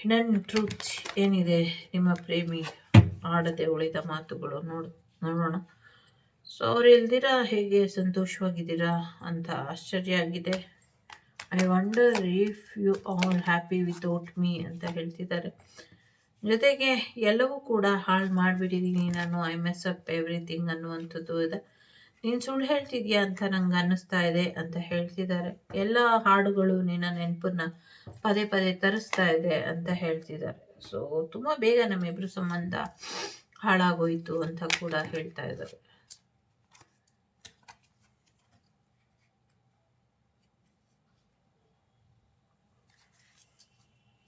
Hidden truth ಏನಿದೆ? ನಿಮ್ಮ ಪ್ರೇಮಿ ಆಡದೆ ಉಳಿದ ಮಾತುಗಳು ನೋಡ್, ನೋಡೋಣ. ಸೊ ಅವ್ರು ಇಲ್ದಿರಾ? ಹೇಗೆ ಸಂತೋಷವಾಗಿದ್ದೀರಾ ಅಂತ ಆಶ್ಚರ್ಯ ಆಗಿದೆ I wonder if you all happy without me ಅಂತ ಹೇಳ್ತಿದ್ದಾರೆ. ಜೊತೆಗೆ ಎಲ್ಲವೂ ಕೂಡ ಹಾಳು ಮಾಡಿಬಿಟ್ಟಿದ್ದೀನಿ ನಾನು. ಐ ಮೆಸ್ ಅಪ್ ಎವ್ರಿಥಿಂಗ್ ಅನ್ನುವಂಥದ್ದು ಇದೆ. ನೀನು ಸುಳ್ಳು ಹೇಳ್ತಿದ್ಯಾ ಅಂತ ನಂಗೆ ಅನ್ನಿಸ್ತಾ ಇದೆ ಅಂತ ಹೇಳ್ತಿದ್ದಾರೆ. ಎಲ್ಲ ಹಾಡುಗಳು ನಿನ್ನ ನೆನಪನ್ನ ಪದೇ ಪದೇ ತರಿಸ್ತಾ ಇದೆ ಅಂತ ಹೇಳ್ತಿದ್ದಾರೆ. ಸೊ ತುಂಬ ಬೇಗ ನಮ್ಮಿಬ್ರು ಸಂಬಂಧ ಹಾಳಾಗೋಯ್ತು ಅಂತ ಕೂಡ ಹೇಳ್ತಾ ಇದ್ದಾರೆ.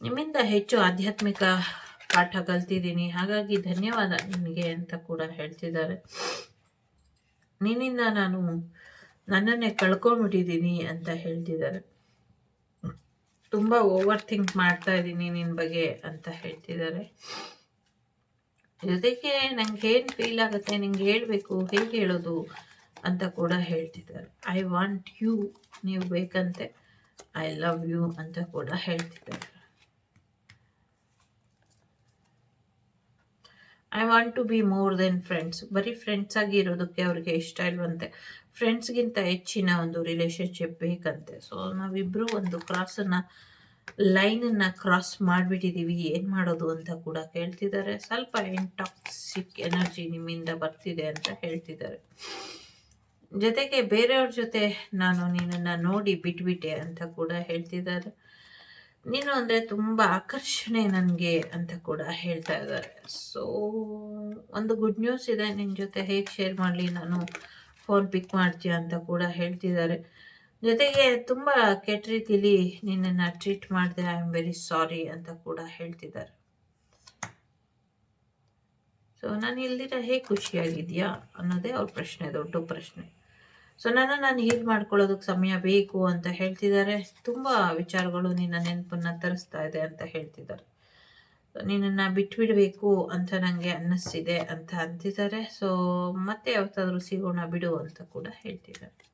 ನಿಮ್ಮಿಂದ ಹೆಚ್ಚು ಆಧ್ಯಾತ್ಮಿಕ ಪಾಠ ಕಲ್ತಿದ್ದೀನಿ. ಹಾಗಾಗಿ ಧನ್ಯವಾದ ನಿಮಗೆ ಅಂತ ಕೂಡ ಹೇಳ್ತಿದ್ದಾರೆ. ನಿನ್ನಿಂದ ನಾನು ನನ್ನನ್ನೇ ಕಳ್ಕೊಂಡ್ಬಿಟ್ಟಿದ್ದೀನಿ ಅಂತ ಹೇಳ್ತಿದ್ದಾರೆ. ತುಂಬ ಓವರ್ ಥಿಂಕ್ ಮಾಡ್ತಾ ಇದ್ದೀನಿ ನಿನ್ನ ಬಗ್ಗೆ ಅಂತ ಹೇಳ್ತಿದ್ದಾರೆ. ಜೊತೆಗೆ ನಂಗೆ ಏನು ಫೀಲ್ ಆಗುತ್ತೆ, ನಿಂಗೆ ಹೇಳಬೇಕು, ಹೇಗೆ ಹೇಳೋದು ಅಂತ ಕೂಡ ಹೇಳ್ತಿದ್ದಾರೆ. ಐ ವಾಂಟ್ ಯು ನೀವು ಬೇಕಂತೆ ಐ ಲವ್ ಯು ಅಂತ ಕೂಡ ಹೇಳ್ತಿದ್ದಾರೆ. I want to be more than friends ಬರೀ ಫ್ರೆಂಡ್ಸ್ ಆಗಿ ಇರೋದಕ್ಕೆ ಅವ್ರಿಗೆ ಇಷ್ಟ ಇಲ್ವಂತೆ. ಫ್ರೆಂಡ್ಸ್ಗಿಂತ ಹೆಚ್ಚಿನ ಒಂದು ರಿಲೇಶನ್ಶಿಪ್ ಬೇಕಂತೆ. ಸೊ ನಾವಿಬ್ಬರು ಒಂದು ಕ್ರಾಸನ್ನು ಲೈನನ್ನು ಕ್ರಾಸ್ ಮಾಡಿಬಿಟ್ಟಿದ್ದೀವಿ ಏನು ಮಾಡೋದು ಅಂತ ಕೂಡ ಕೇಳ್ತಿದ್ದಾರೆ. ಸ್ವಲ್ಪ ಇಂಟಾಕ್ಸಿಕ್ ಎನರ್ಜಿ ನಿಮ್ಮಿಂದ ಬರ್ತಿದೆ ಅಂತ ಹೇಳ್ತಿದ್ದಾರೆ. ಜೊತೆಗೆ ಬೇರೆಯವ್ರ ಜೊತೆ ನಾನು ನಿನ್ನನ್ನು ನೋಡಿ ಬಿಟ್ಬಿಟ್ಟೆ ಅಂತ ಕೂಡ ಹೇಳ್ತಿದ್ದಾರೆ. ನೀನು ಅಂದರೆ ತುಂಬ ಆಕರ್ಷಣೆ ನನಗೆ ಅಂತ ಕೂಡ ಹೇಳ್ತಾ ಇದ್ದಾರೆ. ಸೊ ಒಂದು ಗುಡ್ ನ್ಯೂಸ್ ಇದೆ ನಿನ್ನ ಜೊತೆ ಹೇಗೆ ಶೇರ್ ಮಾಡಲಿ? ನಾನು ಫೋನ್ ಪಿಕ್ ಮಾಡ್ತೀಯ ಅಂತ ಕೂಡ ಹೇಳ್ತಿದ್ದಾರೆ. ಜೊತೆಗೆ ತುಂಬ ಕೆಟ್ಟ ರೀತಿಲಿ ನಿನ್ನನ್ನು ಟ್ರೀಟ್ ಮಾಡಿದೆ ಐ ಆಮ್ ವೆರಿ ಸಾರಿ ಅಂತ ಕೂಡ ಹೇಳ್ತಿದ್ದಾರೆ. ಸೊ ನಾನು ಇಲ್ದಿರ ಹೇಗೆ ಖುಷಿಯಾಗಿದೆಯಾ ಅನ್ನೋದೇ ಅವ್ರ ಪ್ರಶ್ನೆ, ದೊಡ್ಡ ಪ್ರಶ್ನೆ. ಸೊ ನನ್ನ ನಾನು ಹೀಲ್ ಮಾಡ್ಕೊಳ್ಳೋದಕ್ಕೆ ಸಮಯ ಬೇಕು ಅಂತ ಹೇಳ್ತಿದ್ದಾರೆ ತುಂಬ ವಿಚಾರಗಳು ನಿನ್ನ ನೆನಪನ್ನು ತರಿಸ್ತಾ ಇದೆ ಅಂತ ಹೇಳ್ತಿದ್ದಾರೆ ನಿನ್ನನ್ನು ಬಿಟ್ಬಿಡಬೇಕು ಅಂತ ನನಗೆ ಅನ್ನಿಸ್ತಿದೆ ಅಂತ ಅಂತಿದ್ದಾರೆ ಸೊ ಮತ್ತೆ ಯಾವತ್ತಾದರೂ ಸಿಗೋಣ ಬಿಡು ಅಂತ ಕೂಡ ಹೇಳ್ತಿದ್ದಾರೆ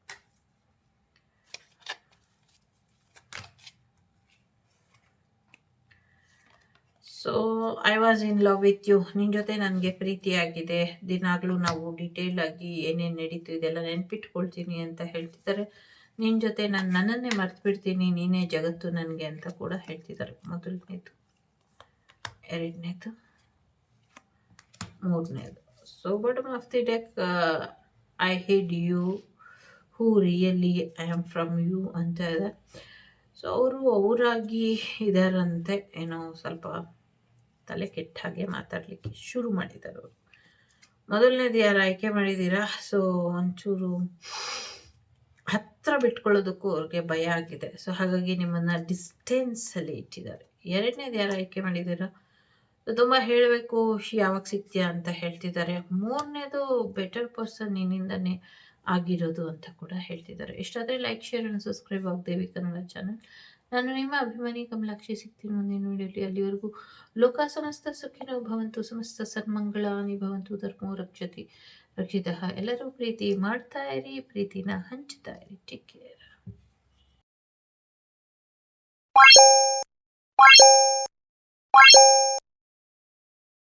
so I was in love with you ನಿನ್ನ ಜೊತೆ ನನಗೆ ಪ್ರೀತಿಯಾಗಿದೆ. ದಿನಾಗಲೂ ನಾವು ಡೀಟೇಲ್ ಆಗಿ ಏನೇನು ನಡೀತು ಇದೆಲ್ಲ ನೆನ್ಪಿಟ್ಕೊಳ್ತೀನಿ ಅಂತ ಹೇಳ್ತಿದ್ದಾರೆ. ನಿನ್ನ ಜೊತೆ ನಾನು ನನ್ನನ್ನೇ ಮರ್ತು ಬಿಡ್ತೀನಿ ನೀನೇ ಜಗತ್ತು ನನಗೆ ಅಂತ ಕೂಡ ಹೇಳ್ತಿದ್ದಾರೆ. ಮೊದಲನೇದು. ಎರಡನೇದು. ಮೂರನೇದು. So bottom of the deck I hid you who really I am from you ಅಂತ ಇದೆ. ಸೊ ಅವರು ಅವರಾಗಿ ಇದಾರಂತೆ. ಏನೋ ಸ್ವಲ್ಪ ತಲೆ ಕೆಟ್ಟ ಹಾಗೆ ಮಾತಾಡಲಿಕ್ಕೆ ಶುರು ಮಾಡಿದ್ದಾರೆ ಅವರು. ಮೊದಲನೇದು ಯಾರು ಆಯ್ಕೆ ಮಾಡಿದ್ದೀರಾ? ಸೊ ಒಂಚೂರು ಹತ್ತಿರ ಬಿಟ್ಕೊಳ್ಳೋದಕ್ಕೂ ಅವ್ರಿಗೆ ಭಯ ಆಗಿದೆ. ಸೊ ಹಾಗಾಗಿ ನಿಮ್ಮನ್ನು ಡಿಸ್ಟೆನ್ಸಲ್ಲಿ ಇಟ್ಟಿದ್ದಾರೆ. ಎರಡನೇದು ಯಾರು ಆಯ್ಕೆ ಮಾಡಿದ್ದೀರಾ? ತುಂಬ ಹೇಳಬೇಕು ಯಾವಾಗ ಸಿಗ್ತೀಯಾ ಅಂತ ಹೇಳ್ತಿದ್ದಾರೆ. ಮೂರನೇದು ಬೆಟರ್ ಪರ್ಸನ್ ನಿನ್ನಿಂದನೇ ಆಗಿರೋದು ಅಂತ ಕೂಡ ಹೇಳ್ತಿದ್ದಾರೆ. ಇಷ್ಟಾದರೆ ಲೈಕ್ ಶೇರ್ ಆ್ಯಂಡ್ ಸಬ್ಸ್ಕ್ರೈಬ್ ಆಗದೇವಿ ಕನ್ನಡ ಚಾನಲ್ ನಾನು ನಿಮ್ಮ ಅಭಿಮಾನಿ ಕಮಲಾಕ್ಷಿ ಸಿಗ್ತೀನಿ ಮುಂದಿನ ವಿಡಿಯೋಲಿ. ಅಲ್ಲಿವರೆಗೂ ಲೋಕ ಸಮಸ್ತ ಸುಖಿನೋ ಭವಂತು, ಸಮಸ್ತ ಸನ್ಮಂಗಳಾನಿ ಭವಂತು, ಧರ್ಮೋ ರಕ್ಷತಿ, ರಕ್ಷಿತ. ಎಲ್ಲರೂ ಪ್ರೀತಿ ಮಾಡ್ತಾ ಇರಿ, ಪ್ರೀತಿನ ಹಂಚ್ತಾ ಇರಿ. ಟೇಕ್